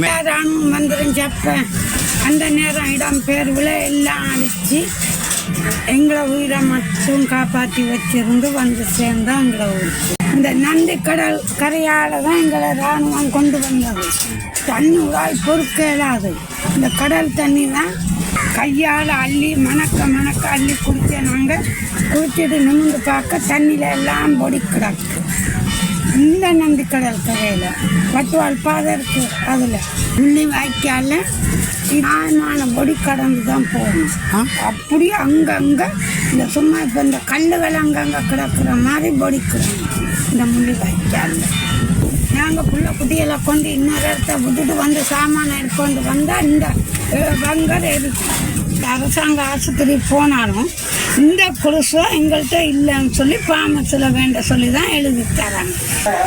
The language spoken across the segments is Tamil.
ராணுவம் செப்ப அந்த நேரம் இடம் பேர்வில் எல்லாம் அழிச்சு எங்களை உயிரை மட்டும் காப்பாற்றி வச்சிருந்து வந்து சேர்ந்தோம் எங்களை ஊருக்கு இந்த நந்தி கடல் கரையால் தான் எங்களை ராணுவம் கொண்டு வந்தது. தண்ணி உடாய் பொறுக்க இயலாது. இந்த கடல் தண்ணி தான் கையால் அள்ளி மணக்க மணக்க அள்ளி குடிச்ச நாங்கள் குடிச்சிட்டு நிமிந்து பார்க்க தண்ணியில் எல்லாம் பொடி கிடக்கு. இந்த நந்தி கடல் கரையில். வட்டுவால் பாதை இருக்கு அதில். முள்ளி வாய்க்கால நியாயமான பொடி கடந்து தான் போகணும் அப்படியே அங்கங்கே இந்த சும்மா இப்போ இந்த கல்லுகள் அங்கங்கே கிடக்குற மாதிரி பொடி கிடக்கும் இந்த முள்ளி வாய்க்காலில். நாங்கள் புள்ள குட்டியெல்லாம் கொண்டு இன்னொரு இடத்த விட்டுட்டு வந்து சாமானை எடுத்துக்கொண்டு வந்தால் இந்த பங்கர் இருக்கு. இந்த அரசாங்க ஆஸ்பத்திரி போனாலும் இந்த கொலுசோ எங்கள்கிட்ட இல்லைன்னு சொல்லி பாமஸில் வேண்ட சொல்லி தான் எழுதி தராங்க.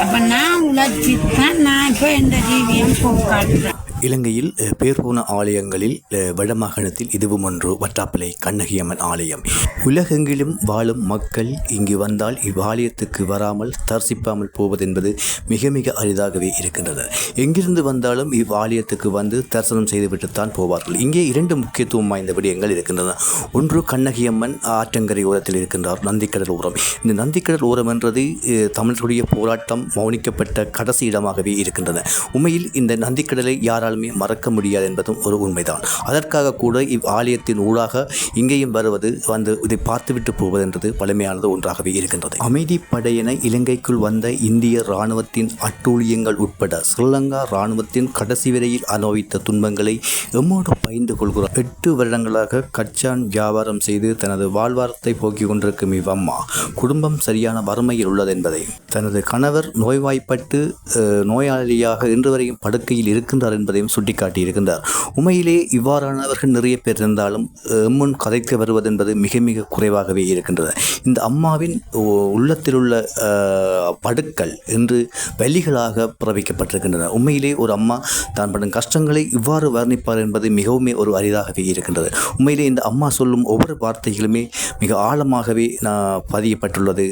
அப்போ நான் உழைச்சி தான் நான் இப்போ எந்த ஜீவியம் போக்காட்டுறேன். இலங்கையில் பேர் போன ஆலயங்களில் வடமாகாணத்தில் இதுவும் ஒன்று வட்டாப்பிலை கண்ணகியம்மன் ஆலயம். உலகெங்கிலும் வாழும் மக்கள் இங்கு வந்தால் இவ்வாலயத்துக்கு வராமல் தரிசிப்பாமல் போவதென்பது மிக மிக அரிதாகவே இருக்கின்றது. எங்கிருந்து வந்தாலும் இவ்வாலயத்துக்கு வந்து தரிசனம் செய்துவிட்டுத்தான் போவார்கள். இங்கே இரண்டு முக்கியத்துவம் வாய்ந்த விடயங்கள் இருக்கின்றன. ஒன்று கண்ணகியம்மன் ஆற்றங்கரை ஓரத்தில் இருக்கின்றார் நந்திக்கடல் ஓரம். இந்த நந்திக்கடல் ஓரம் என்றது அஹ், தமிழர்களுடைய போராட்டம் மௌனிக்கப்பட்ட கடைசி இடமாகவே இருக்கின்றன உண்மையில் இந்த நந்திக்கடலை யாராலுமே மறக்க முடியாது என்பதும் ஒரு உண்மைதான். அதற்காக கூட இவ் ஆலயத்தின் ஊடாக இங்கேயும் வருவது வந்து இதை பார்த்துவிட்டு போவது என்றது பழமையானது ஒன்றாகவே இருக்கின்றது. அமைதி படையென இலங்கைக்குள் வந்த இந்திய இராணுவத்தின் அட்டூழியங்கள் உட்பட ஸ்ரீலங்கா இராணுவத்தின் கடைசி வரையில் அனுபவித்த துன்பங்களை எம்மோடு பயந்து கொள்கிறார். எட்டு வருடங்களாக கச்சான் வியாபாரம் செய்து தனது வாழ்வாரத்தை போக்கிக் கொண்டிருக்கும் இவ்வம்மா குடும்பம் சரியான வறுமையில் உள்ளது என்பதை. தனது கணவர் நோய்வாய்ப்பட்டு நோயாளியாக இன்று வரையும் படுக்கையில் இருக்கின்றார் என்பதையும் சுட்டிக்காட்டியிருக்கின்றார். உண்மையிலே இவ்வாறானவர்கள் நிறைய பேர் இருந்தாலும் எம்முன் கதைத்து வருவது என்பது மிக மிக குறைவாகவே இருக்கின்றது. இந்த அம்மாவின் உள்ளத்தில் உள்ள படுக்கள் என்று வலிகளாக பிறப்பிக்கப்பட்டிருக்கின்றன உண்மையிலே ஒரு அம்மா தான் படும் கஷ்டங்களை இவ்வாறு வர்ணிப்பார் என்பது மிகவும் ஒரு அரிதாகவே இருக்கின்றது. உண்மையிலே இந்த அம்மா சொல்லும் ஒவ்வொரு வார்த்தைகளுமே மிக ஆழமாகவே நான் பதியப்பட்டுள்ளது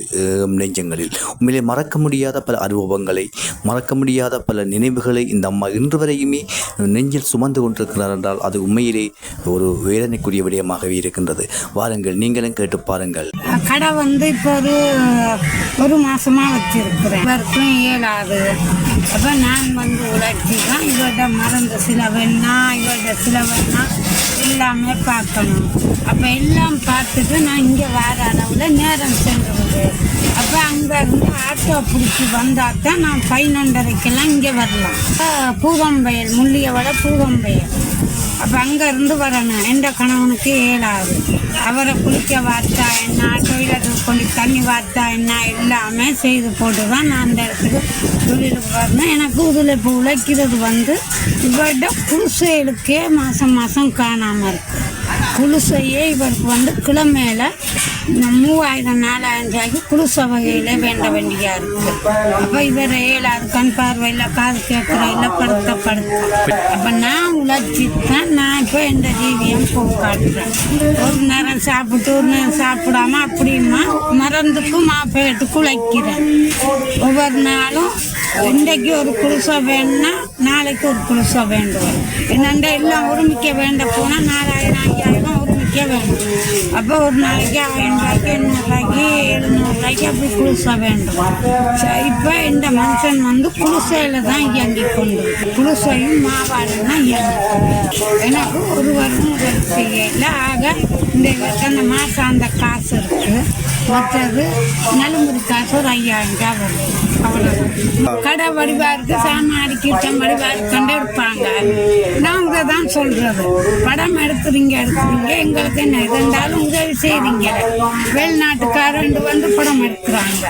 நெஞ்சங்களில். உண்மையிலே மறக்க முடியாத பல அனுபவங்களை மறக்க முடியாத பல நினைவுகளை இந்த அம்மா இன்று வரையுமே நெஞ்சில் சுமந்து கொண்டிருக்கிறார் என்றால் அது உண்மையிலே ஒரு வேதனைக்குரிய விடயமாகவே இருக்கின்றது. வாருங்கள் நீங்களும் கேட்டு பாருங்கள். கடை வந்து இப்போ ஒரு ஒரு மாசமா வச்சிருக்கிறேன். இவருக்கும் இயலாது. அப்போ நான் வந்து உழைச்சி தான் இவர்கிட்ட மருந்து சில வேணா இவர்கிட்ட சில வேணா எல்லாமே பார்க்கணும். அப்போ எல்லாம் பார்த்துட்டு நான் இங்கே வர அளவில் நேரம் சென்றுவது அங்கேருந்து ஆட்டோ பிடிச்சி வந்தால் தான் நான் பதினொன்றரைக்கெல்லாம் இங்கே வரலாம். பூவம்பயல் முள்ளியவட பூவம்பயல் அப்போ அங்கேருந்து வரணும் எந்த கணவனுக்கு ஏழாது அவரை குளிக்க வார்த்தா என்ன டொய்லெட்டுக்கு கொண்டு தண்ணி வார்த்தா என்ன எல்லாமே செய்து போட்டு தான் நான் அந்த இடத்துக்கு தொழிலுக்கு வரணும். எனக்கு இதில் இப்போ உழைக்கிறது வந்து இவர்கிட்ட குடிசைகளுக்கே மாதம் மாதம் காணாமல் இருக்கு. குடிசையே இவருக்கு வந்து கிழமையில மூவாயிரம் நாலாயிரம் ரூபாய்க்கு குடிசை வகையில் வேண்ட வேண்டியா இருக்கு. அப்போ இவர் ஏழாவது கண் பார்வையில் காது கேட்குற இல்லை படுத்த படுத்த அப்போ நான் உழைச்சி தான் நான் இப்போ எந்த ஜீவியம் போக்காட்டுறேன். ஒரு நேரம் சாப்பிட்டு ஒரு நேரம் சாப்பிடாம அப்படிமா மறந்துக்கும் மாப்பிள்ளைட்டுக்கு உழைக்கிறேன் ஒவ்வொரு நாளும் இன்றைக்கு ஒரு குடிசை வேணும்னா நாளைக்கு ஒரு குடிசை வேண்டும் என்னண்ட எல்லாம் ஒருமிக்க வேண்ட போனால் நாலாயிரம் ஐயாயிரம் ஒருமிக்க வேண்டும் அப்போ ஒரு நாளைக்கு ஆயிரம் ரூபாய்க்கு எண்ணூறுரூவாய்க்கு எழுநூறுரூவாய்க்கு அப்படி குடிசை வேண்டும் சரி, இப்போ இந்த மனுஷன் வந்து குடிசையில் தான் இயங்கி கொண்டு குடிசையும் மாவாடும் தான் இயங்கி கொண்டு எனக்கு ஒரு வருடம் உதவி செய்யல ஆக இந்த அந்த மாதம் அந்த காசு இருக்குது மற்றது நலுமுறை காசு ஒரு ஐயாயிரம் ரூபாய் வரும் அவ்வளோ கடை வடிவாருக்கு இருக்கு சாமான் அடிக்கிட்டம் வடிவா இருக்குன்னு எடுப்பாங்க நாங்க தான் சொல்றது படம் எடுக்கிறீங்க எங்களை எங்களுக்கு என்ன இது இருந்தாலும் உதவி செய்றீங்க வெளிநாட்டுக்காரன் வந்து படம் எடுக்கிறாங்க.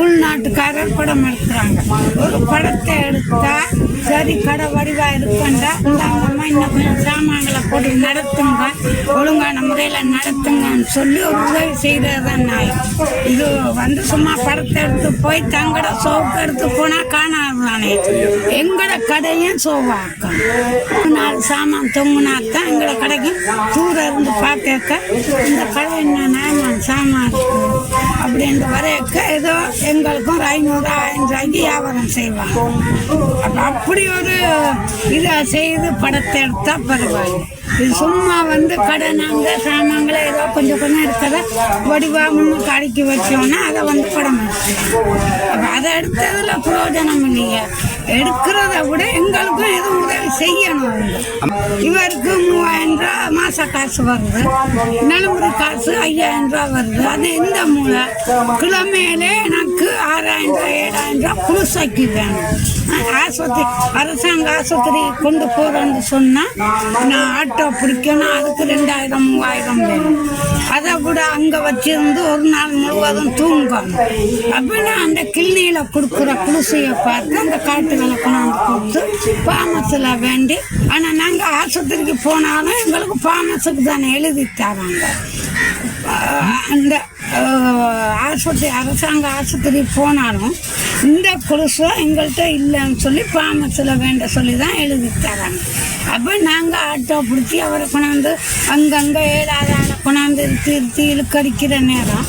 உள்நாட்டுக்காரர் படம் எடுக்கிறாங்க. ஒரு படத்தை எடுத்தா சரி கடை வடிவா இருக்குண்டா அம்மா இன்னும் கொஞ்சம் சாமான்களை போட்டு நடத்துங்க. ஒழுங்கான முறையில் நடத்துங்கன்னு சொல்லி ஒரு உதவி செய்கிறது நான் இது வந்து சும்மா படத்தை எடுத்து போய் தங்கட சோப்பு எடுத்து போனால் காணாதானே எங்கட கடையும் சோவாக்கும் நாலு சாமான் தொங்குனாத்தான் எங்களோட தூரம் இருந்து பார்த்தேக்க இந்த கடை என்ன நாமான் சாமான் இருக்கு? அப்படின்ற வரைக்க ஏதோ எங்களுக்கும் ஒரு ஐநூறு ஆயிரம் ரூபாய்க்கு வியாபாரம் செய்வாங்க. அப்போ அப்படி ஒரு இதை செய்து படத்தை எடுத்தா பரவாயில்ல. இது சும்மா வந்து கடனாங்க சாமான்களை ஏதோ கொஞ்சம் கொஞ்சம் இருக்கிறத வடிவாக முன்னுக்கு அடுக்கி வச்சோன்னா அதை வந்து படம் எடுக்கலாம். அதை எடுத்ததில் பிரயோஜனம் இல்லையா. எடுக்கிறத விட எங்களுக்கும் எதுவும் உதவி செய்யணும். இவருக்கு மூவாயிரம் ரூபா மாச காசு வருது. நலமுறை காசு ஐயாயிரம் ரூபா வருது. அது எந்த மூலை? கிழமையிலே எனக்கு ஆறாயிரம் ரூபா ஏழாயிரம் ரூபா புதுசாக்கி வேணும். ஆஸ்பத்திரி அரசாங்க ஆஸ்பத்திரி கொண்டு போறேன்னு சொன்னா நான் ஆட்டோ பிடிக்கணும். அதுக்கு ரெண்டாயிரம் மூவாயிரம் வேணும். அதை கூட அங்கே வச்சிருந்து ஒரு நாள் முழுவதும் தூங்கும் அப்படின்னா நான் அந்த கிள்ளியில் கொடுக்குற குடிசையை பார்த்து அந்த காட்டுகளை கொண்டாந்து கொடுத்து பாமஸில் வேண்டி ஆனால் நாங்கள் ஆஸ்பத்திரிக்கு போனாலும் எங்களுக்கு பாமஸுக்கு தானே எழுதி தராங்க. அந்த ஆஸ்பத்திரி அரசாங்க ஆஸ்பத்திரி போனாலும் இந்த கொலுசு எங்கள்கிட்ட இல்லைன்னு சொல்லி பாமஸில் வேண்ட சொல்லி தான் எழுதி தராங்க. அப்போ நாங்கள் ஆட்டோ பிடிச்சி அவரை கொண்டாந்து அங்கங்கே ஏழாவது கொண்டாந்து திருத்தி இழுக்கடிக்கிற நேரம்.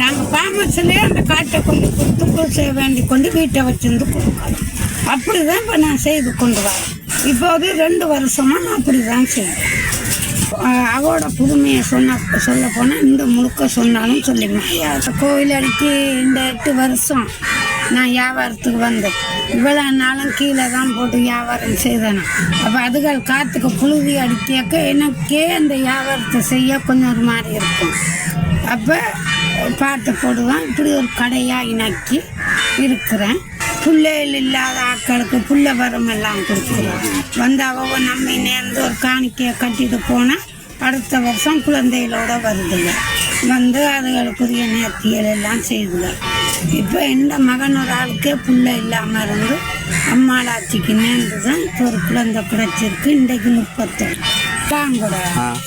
நாங்கள் பாமஸிலே அந்த காட்டை கொண்டு கொடுத்து வேண்டி கொண்டு வீட்டை வச்சிருந்து கொடுக்கணும். அப்படி தான் இப்போ நான் செய்து கொண்டு வரேன். இப்போது ரெண்டு வருஷமாக நான் அப்படி தான் செய்வேன் அவோட புதுமையை சொன்ன சொல்ல போனால் இந்த முழுக்க சொன்னாலும் சொல்லிடுவேன். கோயில் அடிக்கி இந்த எட்டு வருஷம் நான் வியாபாரத்துக்கு வந்தேன். இவ்வளோ நாளும் கீழே தான் போட்டு வியாபாரம் செய்தேன். அப்போ அதுகள் காற்றுக்கு புழுதி அடிக்க எனக்கே அந்த வியாபாரத்தை செய்ய கொஞ்சம் ஒரு மாதிரி இருக்கும். அப்போ பாட்டு போடுவேன். இப்படி ஒரு கடையாக இணக்கி இருக்கிறேன். புள்ளைகள் இல்லாத ஆட்களுக்கு புள்ள வரம் எல்லாம் கொடுக்குறோம் வந்தாவோ நம்ம நேர்ந்து ஒரு காணிக்கையை கட்டிட்டு போனால் அடுத்த வருஷம் குழந்தைகளோட வருதுங்க. வந்து அதுகளுக்குரிய நேர்த்திகள் எல்லாம் செய்துங்க. இப்போ எந்த மகன் ஒரு ஆளுக்கே புள்ள இல்லாமல் இருந்து அம்மாளாச்சிக்கு நேர்ந்து தான் இப்போ ஒரு குழந்தை கிடைச்சிருக்கு இன்றைக்கு முப்பத்தொன்று கூட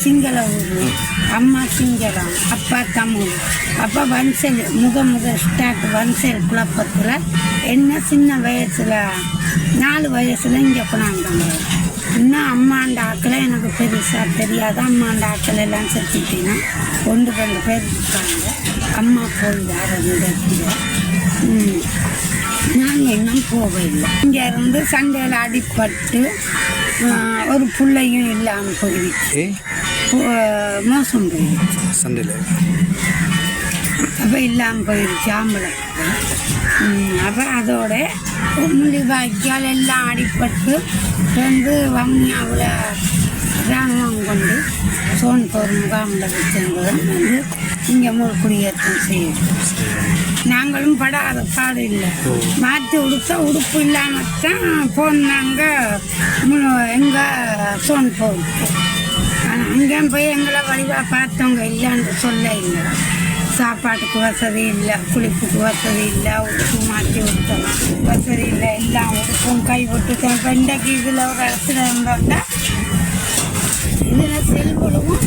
சிங்கள ஊர். அம்மா சிங்களம் அப்பா தமிழ். அப்பா வன்சல் முத முத ஸ்டார்ட் வன்சல் குழப்பத்தில் என்ன சின்ன வயசில் நாலு வயசில் இங்கே கொண்டாந்தாங்க. இன்னும் அம்மாண்ட ஆக்களை எனக்கு பெருசாக தெரியாது. அம்மாண்ட ஆக்கள் எல்லாம் செத்துட்டீங்கன்னா ஒன்று ரெண்டு பேர் இருக்காங்க அம்மா இடத்துல ம். நாங்கள் இன்னும் போகவில்லை. இங்கே இருந்து சண்டையில் அடிபட்டு ஆ, ஒரு பிள்ளையும் இல்லாமல் போயிடுச்சு. மோசம் போயிடுச்சு. சண்டையில்? அப்போ இல்லாமல் போயிடுச்சு ஆம்பளை. அப்போ அதோட முள்ளி வாய்க்கால் எல்லாம் அடிபட்டு வந்து வம்மியாவில் ராணுவம் கொண்டு சோன்போர் முகாமில் வச்சிருந்தது வந்து இங்கே முழு குடியேற்றம் செய்யுது நாங்களும் படாத பாடு இல்லை. மாற்றி உடுத்தா உடுப்பு இல்லாமல் தான் போனாங்க எங்கள் சோன்போருக்கு ஆனால் அங்கேயும் போய் எங்களை வழிவாக பார்த்தவங்க இல்லைன்னு சொல்ல இல்லை. சாப்பாட்டுக்கு வசதி இல்லை குளிப்புக்கு வசதி இல்லை உடுப்பு மாற்றி விட்டோம் வசதி இல்லை. எல்லாம் உடுப்பும் கை விட்டு வெண்டைக்கு இதில் ஒரு இடத்துல இருந்தோம்னா இதில் செல்வழுவும்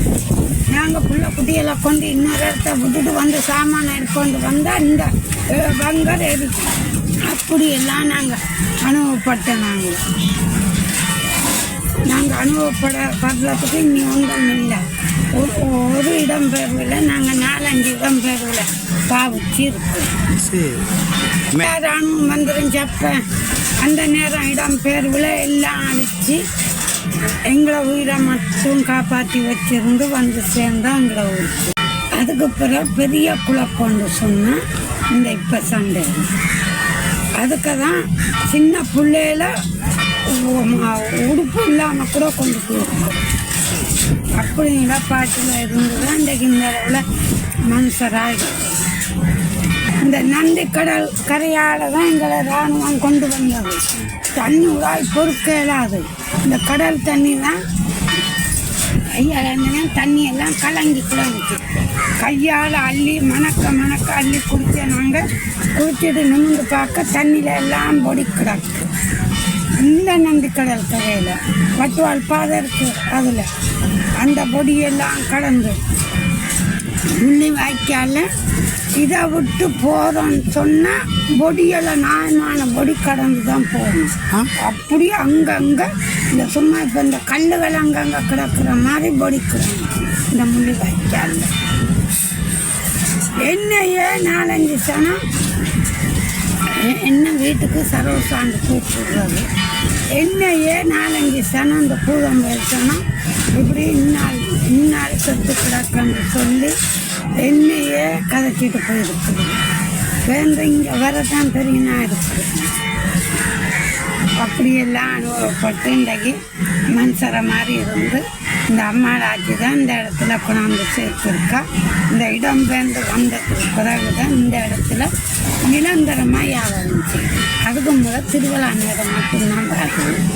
நாங்கள் புள்ள குட்டியெல்லாம் கொண்டு இன்னொரு இடத்த விட்டுட்டு வந்து சாமானை எடுத்துக்கொண்டு வந்தால் இந்த இருக்கும் அப்படியெல்லாம் நாங்கள் அனுபவப்பட்ட நாங்கள் நாங்கள் அனுபவப்பட படுறதுக்கு இனி ஒன்றும் இல்லை. ஒரு ஒரு இடம்பெயர்வில் நாங்கள் நாலஞ்சு இடம்பெயர்வில் பாவிச்சு இருக்கோம். ராணுவம் வந்துடும் சப்ப அந்த நேரம் இடம்பெயர்வில் எல்லாம் அடித்து எங்களை உயிரை மட்டும் காப்பாற்றி வச்சிருந்து வந்து சேர்ந்தோம் எங்களை ஊருக்கு அதுக்கு பிறகு பெரிய குழப்பம்னு சொன்னால் இந்த இப்போ சண்டை. அதுக்கு தான் சின்ன பிள்ளையில உடுப்பு இல்லாமல் கூட கொண்டு போயிருக்கோம் அப்படிங்கிற பாட்டில் இருந்து தான் இன்றைக்கு இந்த அளவில் மனுஷராக இந்த நந்தி கடல் கரையால் தான் எங்களை இராணுவம் கொண்டு வந்தது. தண்ணி உடாய் பொறுக்க இயலாது. இந்த கடல் தண்ணி தான் ஐயா தண்ணியெல்லாம் தண்ணி எல்லாம் கலங்கி கிடந்துச்சு கையால் அள்ளி மணக்க மணக்க அள்ளி குடிச்ச நாங்கள் குடிச்சிட்டு நிமிந்து பார்க்க தண்ணியில் எல்லாம் பொடி கிடக்கு. இந்த நந்தி கடல் கரையில் வட்டுவாள் பாதை இருக்கு அதில். அந்த பொடியெல்லாம் கடந்து முள்ளி வாய்க்கால இதை விட்டு போகிறோன்னு சொன்னால் பொடியெல்லாம் நியாயமான பொடி கடந்து தான் போகணும். அப்படியே அங்கங்கே இந்த சும்மா இப்போ இந்த கல்லுகள் அங்கங்கே கிடக்குற மாதிரி பொடி கிடக்கும் இந்த முள்ளி வாய்க்காலில். என்னையே நாலஞ்சு சனம். என்ன வீட்டுக்கு சர்வசாண்டு கூப்பிடுறது. என்னையே நாலஞ்சு சனம் இந்த பூதம் பேசணும் இப்படி இந்நாள் இந்நாள் செத்து கிடக்கன்னு சொல்லி என்னையே கதைச்சிட்டு போயிருக்குது. வேந்து இங்கே வரதான் தெரியுமா இருக்குது. அப்படியெல்லாம் அனுபவப்பட்டு இன்றைக்கு மனுஷரை மாதிரி இருந்து இந்த அம்மாளாச்சி தான் இந்த இடத்துல கொண்டாந்து சேர்த்துருக்கா. இந்த இடம் பெயர்ந்து வந்ததுக்கு பிறகு தான் இந்த இடத்துல நிரந்தரமாக வியாபாரம் செய்யும் அதுக்கு முதல் திருவிழா நேரம் மட்டும்தான் பார்க்கணும்.